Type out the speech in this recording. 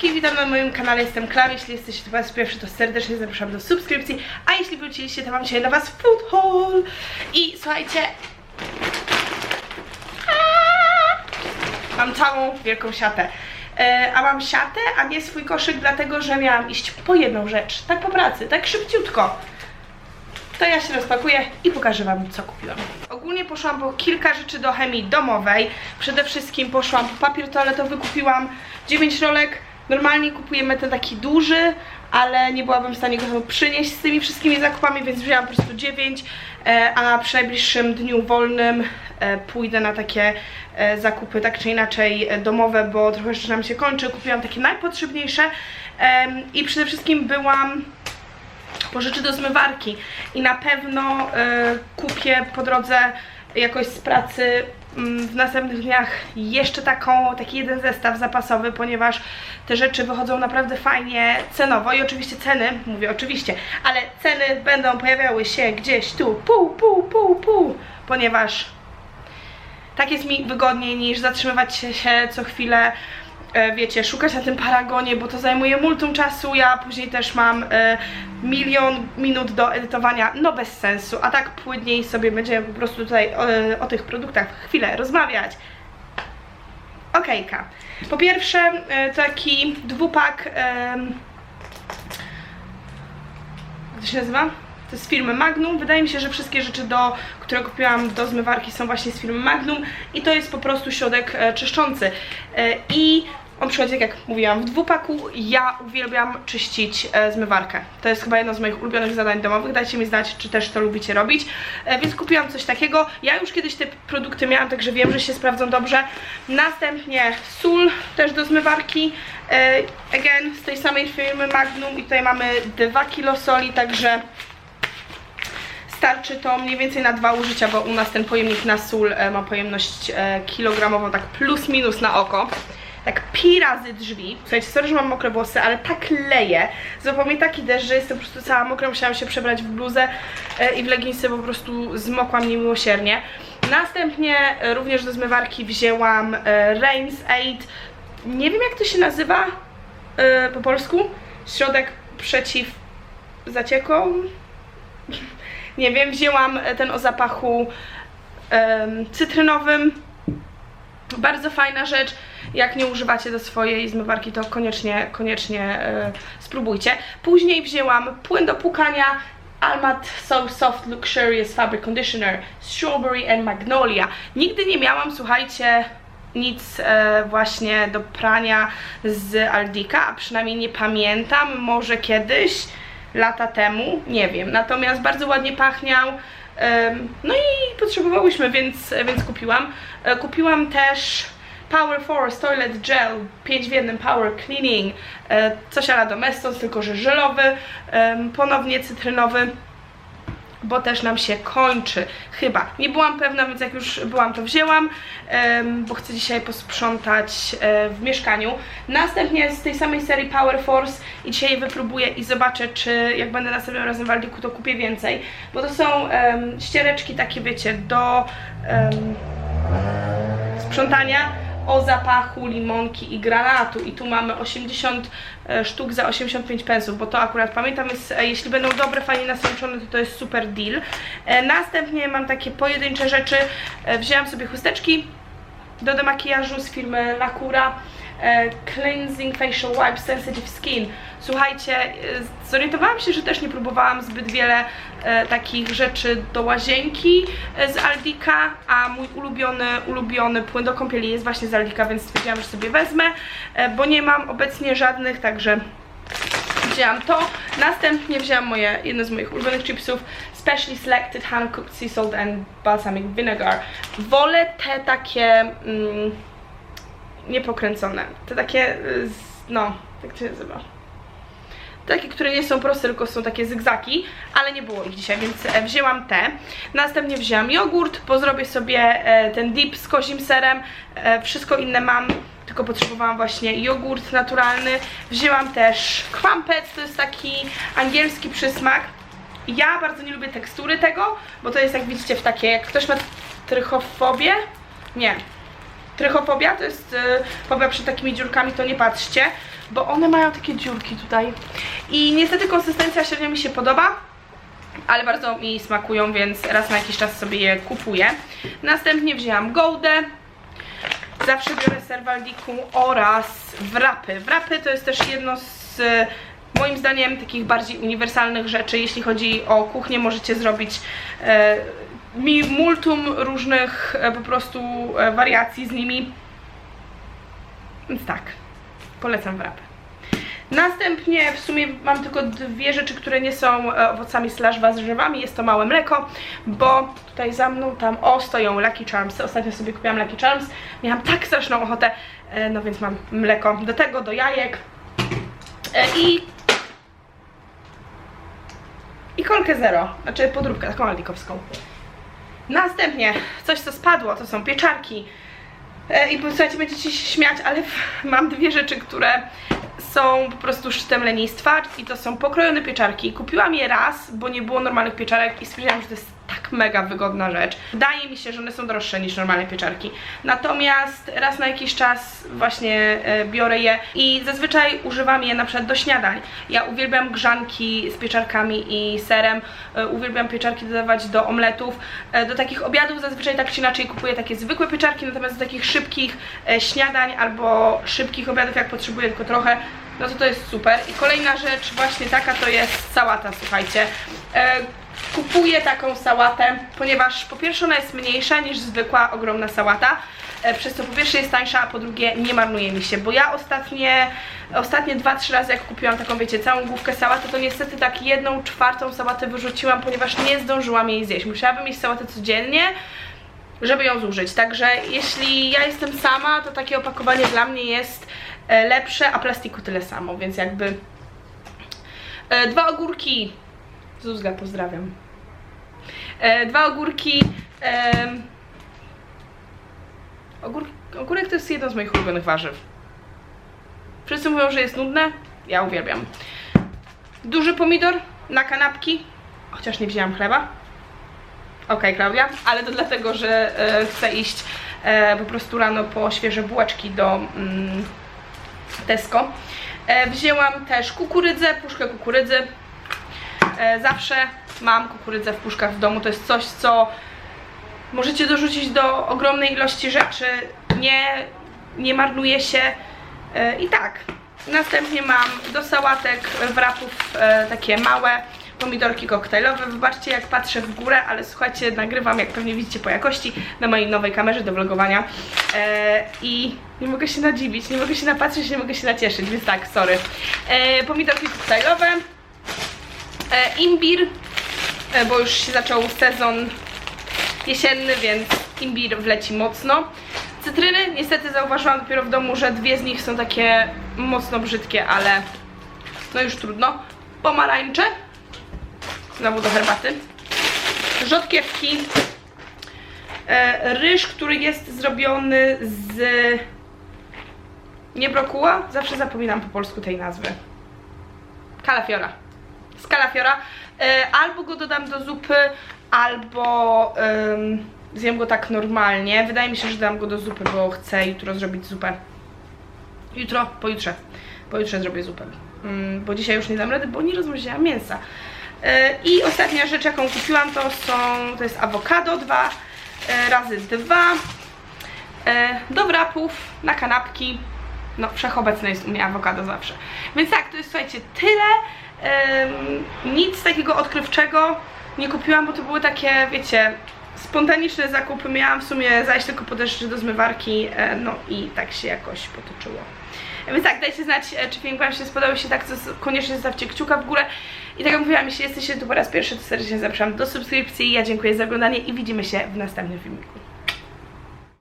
wszystkich, witam na moim kanale, jestem Klara, jeśli jesteście tu po raz pierwszy, to serdecznie zapraszam do subskrypcji, a jeśli wróciliście, to mam dzisiaj dla was food haul i słuchajcie, mam całą wielką siatę. E, a mam siatę, a nie swój koszyk, dlatego że miałam iść po jedną rzecz, tak po pracy, tak szybciutko. To ja się rozpakuję i pokażę Wam, co kupiłam. Ogólnie poszłam po kilka rzeczy do chemii domowej. Przede wszystkim poszłam po papier toaletowy, kupiłam 9 rolek. Normalnie kupujemy ten taki duży, ale nie byłabym w stanie go przynieść z tymi wszystkimi zakupami, więc wzięłam po prostu 9, e, a przy najbliższym dniu wolnym e, pójdę na takie e, zakupy tak czy inaczej domowe, bo trochę rzeczy nam się kończy. Kupiłam takie najpotrzebniejsze i przede wszystkim byłam po rzeczy do zmywarki i na pewno kupię po drodze jakoś z pracy w następnych dniach jeszcze taką, taki jeden zestaw zapasowy, ponieważ te rzeczy wychodzą naprawdę fajnie cenowo. I oczywiście ceny, mówię oczywiście, ale ceny będą pojawiały się gdzieś tu, pół, pół, pół, pół, ponieważ tak jest mi wygodniej niż zatrzymywać się, co chwilę, wiecie, szukać na tym paragonie, bo to zajmuje multum czasu, ja później też mam e, milion minut do edytowania, no bez sensu, a tak płynniej sobie będziemy po prostu tutaj e, o tych produktach chwilę rozmawiać. Okejka. Po pierwsze, e, taki dwupak, jak to się nazywa? To jest z firmy Magnum. Wydaje mi się, że wszystkie rzeczy, do, które kupiłam do zmywarki są właśnie z firmy Magnum i to jest po prostu środek e, czyszczący. E, I on przychodzi, tak jak mówiłam, w dwupaku. Ja uwielbiam czyścić e, zmywarkę. To jest chyba jedno z moich ulubionych zadań domowych. Dajcie mi znać, czy też to lubicie robić. E, więc kupiłam coś takiego. Ja już kiedyś te produkty miałam, także wiem, że się sprawdzą dobrze. Następnie sól też do zmywarki. E, again, z tej samej firmy Magnum i tutaj mamy 2 kg soli, także starczy to mniej więcej na dwa użycia, bo u nas ten pojemnik na sól e, ma pojemność e, kilogramową, tak plus minus na oko. Tak pi razy drzwi. Słuchajcie, sorry, że mam mokre włosy, ale tak leje. Złapał taki deszcz, że jestem po prostu cała mokra, musiałam się przebrać w bluzę e, i w leginsy po prostu zmokłam niemiłosiernie. Następnie e, również do zmywarki wzięłam e, Rains Aid. Nie wiem jak to się nazywa po polsku. Środek przeciw zaciekom. Nie wiem, wzięłam ten o zapachu cytrynowym. Bardzo fajna rzecz. Jak nie używacie do swojej zmywarki, to koniecznie, koniecznie e, spróbujcie. Później wzięłam płyn do płukania Almat So Soft Luxurious Fabric Conditioner Strawberry and Magnolia. Nigdy nie miałam, słuchajcie, nic e, właśnie do prania z Aldika, a przynajmniej nie pamiętam, może kiedyś, lata temu, nie wiem. Natomiast bardzo ładnie pachniał. em, No i potrzebowałyśmy, więc, więc kupiłam. E, Kupiłam też Power Force Toilet Gel 5 w 1 Power Cleaning. e, Coś ala Domestos, tylko że żelowy, ponownie cytrynowy bo też nam się kończy. Chyba. Nie byłam pewna, więc jak już byłam, to wzięłam, bo chcę dzisiaj posprzątać e, w mieszkaniu. Następnie z tej samej serii Power Force i dzisiaj wypróbuję i zobaczę, czy jak będę następnym razem w Aldiku, to kupię więcej. Bo to są ściereczki takie, wiecie, do sprzątania o zapachu limonki i granatu. I tu mamy 80 e, sztuk za 85 pensów, bo to akurat pamiętam, jest, jeśli będą dobre, fajnie nasączone, to to jest super deal. E, Następnie mam takie pojedyncze rzeczy, E, wzięłam sobie chusteczki do demakijażu z firmy Lacura. e, Cleansing Facial Wipe Sensitive Skin. Słuchajcie, e, zorientowałam się, że też nie próbowałam zbyt wiele e, takich rzeczy do łazienki e, z Aldika, a mój ulubiony, ulubiony płyn do kąpieli jest właśnie z Aldika, więc stwierdziłam, że sobie wezmę, e, bo nie mam obecnie żadnych, także wzięłam to. Następnie wzięłam moje, jedno z moich ulubionych chipsów Specially Selected Hand Cooked Sea Salt and Balsamic Vinegar. Wolę te takie mm, niepokręcone, te takie, y, no, jak to się nazywa? Takie, które nie są proste, tylko są takie zygzaki, ale nie było ich dzisiaj, więc e, wzięłam te. Następnie wzięłam jogurt, bo zrobię sobie e, ten dip z kozim serem. E, wszystko inne mam, tylko potrzebowałam właśnie jogurt naturalny. Wzięłam też crumpets, to jest taki angielski przysmak. Ja bardzo nie lubię tekstury tego, bo to jest jak widzicie w takie, jak ktoś ma trychofobię, nie, trychofobia, to jest e, fobia przed takimi dziurkami, to nie patrzcie, bo one mają takie dziurki tutaj. I niestety konsystencja średnio mi się podoba, ale bardzo mi smakują, więc raz na jakiś czas sobie je kupuję. Następnie wzięłam Goldę, zawsze biorę Servaldiku oraz wrapy. Wrapy to jest też jedno z e, moim zdaniem takich bardziej uniwersalnych rzeczy, jeśli chodzi o kuchnię, możecie zrobić e, mi multum różnych e, po prostu e, wariacji z nimi. Więc tak, polecam wrapy. Następnie w sumie mam tylko dwie rzeczy, które nie są e, owocami slash warzywami. Jest to małe mleko, bo tutaj za mną tam o stoją Lucky Charms. Ostatnio sobie kupiłam Lucky Charms. Miałam tak straszną ochotę, no więc mam mleko. Do tego, do jajek. I i kolkę zero, znaczy podróbkę taką aldikowską. Następnie coś co spadło, to są pieczarki. E, I posłuchajcie, będziecie się śmiać, ale mam dwie rzeczy, które są po prostu szczytem lenistwa i to są pokrojone pieczarki. Kupiłam je raz, bo nie było normalnych pieczarek i stwierdziłam, że to jest mega wygodna rzecz. Wydaje mi się, że one są droższe niż normalne pieczarki. Natomiast raz na jakiś czas właśnie e, biorę je i zazwyczaj używam je na przykład do śniadań. Ja uwielbiam grzanki z pieczarkami i serem, e, uwielbiam pieczarki dodawać do omletów. E, do takich obiadów zazwyczaj tak czy inaczej kupuję takie zwykłe pieczarki, natomiast do takich szybkich śniadań albo szybkich obiadów, jak potrzebuję tylko trochę, no to to jest super. I kolejna rzecz właśnie taka to jest sałata, słuchajcie. Kupuję taką sałatę, ponieważ po pierwsze ona jest mniejsza niż zwykła ogromna sałata, e, przez co po pierwsze jest tańsza, a po drugie nie marnuje mi się, bo ja ostatnie, ostatnie 2-3 razy jak kupiłam taką, wiecie, całą główkę sałaty, to niestety tak jedną czwartą sałatę wyrzuciłam, ponieważ nie zdążyłam jej zjeść. Musiałabym mieć sałatę codziennie, żeby ją zużyć. Także jeśli ja jestem sama, to takie opakowanie dla mnie jest e, lepsze, a plastiku tyle samo, więc jakby e, dwa ogórki Zuzga, pozdrawiam. E, dwa ogórki. E, ogór, ogórek to jest jedno z moich ulubionych warzyw. Wszyscy mówią, że jest nudne. Ja uwielbiam. Duży pomidor na kanapki. Chociaż nie wzięłam chleba. Okej, Klaudia, ale to dlatego, że e, chcę iść e, po prostu rano po świeże bułeczki do mm, Tesco. E, wzięłam też kukurydzę, puszkę kukurydzy. E, zawsze mam kukurydzę w puszkach w domu. To jest coś, co możecie dorzucić do ogromnej ilości rzeczy. Nie, nie marnuje się. E, I tak. Następnie mam do sałatek wrapów e, takie małe pomidorki koktajlowe. Wybaczcie jak patrzę w górę, ale słuchajcie, nagrywam jak pewnie widzicie po jakości na mojej nowej kamerze do vlogowania i nie mogę się nadziwić, nie mogę się napatrzeć, nie mogę się nacieszyć, więc tak, sorry. Pomidorki koktajlowe, imbir, e, bo już się zaczął sezon jesienny, więc imbir wleci mocno. Cytryny, niestety zauważyłam dopiero w domu, że dwie z nich są takie mocno brzydkie, ale no już trudno. Pomarańcze, znowu do herbaty. Rzodkiewki, e, ryż, który jest zrobiony z nie brokuła, zawsze zapominam po polsku tej nazwy. Kalafiora. Z kalafiora. E, albo go dodam do zupy, albo em, zjem go tak normalnie. Wydaje mi się, że dam go do zupy, bo chcę jutro zrobić zupę. Jutro, pojutrze. Pojutrze zrobię zupę. Mm, bo dzisiaj już nie dam rady, bo nie rozmroziłam mięsa. E, I ostatnia rzecz, jaką kupiłam, to są, to jest awokado 2 razy 2 e, do wrapów, na kanapki. No, wszechobecne jest u mnie awokado zawsze. Więc tak, to jest, słuchajcie, tyle. Nic takiego odkrywczego nie kupiłam, bo to były takie, wiecie, spontaniczne zakupy. Miałam w sumie zajść tylko po te do zmywarki, e, no i tak się jakoś potoczyło. Więc tak, dajcie znać, e, czy film Wam się spodobał, jeśli tak, to koniecznie zostawcie kciuka w górę. I tak jak mówiłam, jeśli jesteście tu po raz pierwszy, to serdecznie zapraszam do subskrypcji. Ja dziękuję za oglądanie i widzimy się w następnym filmiku.